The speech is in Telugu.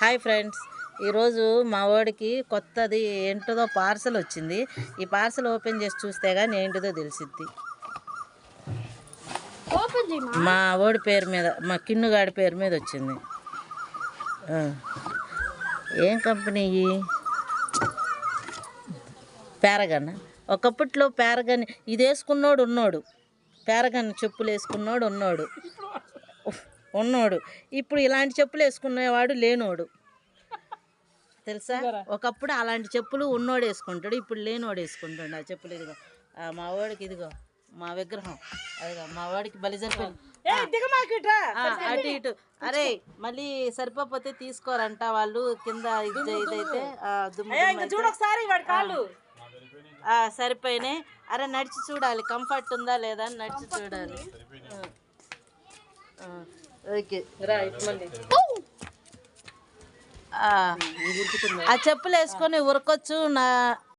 Hi friends. ఈరోజు మా వాడికి కొత్తది ఏంటిదో పార్సల్ వచ్చింది. ఈ పార్సల్ ఓపెన్ చేసి చూస్తే కానీ ఏంటిదో తెలిసిద్ది. మా వాడి పేరు మీద మా కిన్నుగాడి పేరు మీద వచ్చింది. ఏం కంపెనీ? పారగన్ ఒకప్పట్లో పారగన్ ఇది వేసుకున్నోడు ఉన్నాడు. పారగన్ చెప్పులు వేసుకున్నోడు ఉన్నాడు. ఉన్నాడు. ఇప్పుడు ఇలాంటి చెప్పులు వేసుకునేవాడు లేనోడు. తెలుసా? ఒకప్పుడు అలాంటి చెప్పులు ఉన్నోడు వేసుకుంటాడు ఇప్పుడు లేనోడు వేసుకుంటాడు. ఆ చెప్పులు ఇదిగో. మా వాడికి ఇదిగో మా విగ్రహం. అదిగో మా వాడికి బలి సరిపోయింది. అటు ఇటు. అరే మళ్ళీ సరిపోతే తీసుకోరంట వాళ్ళు కింద ఇది ఇదైతే. ఆ, సరిపోయినాయి. అరే నడిచి చూడాలి. కంఫర్ట్ ఉందా లేదా అని నడిచి చూడాలి. ఓకే. ఆ, ఆ చెప్పులు వేసుకొని ఉరకొచ్చు నా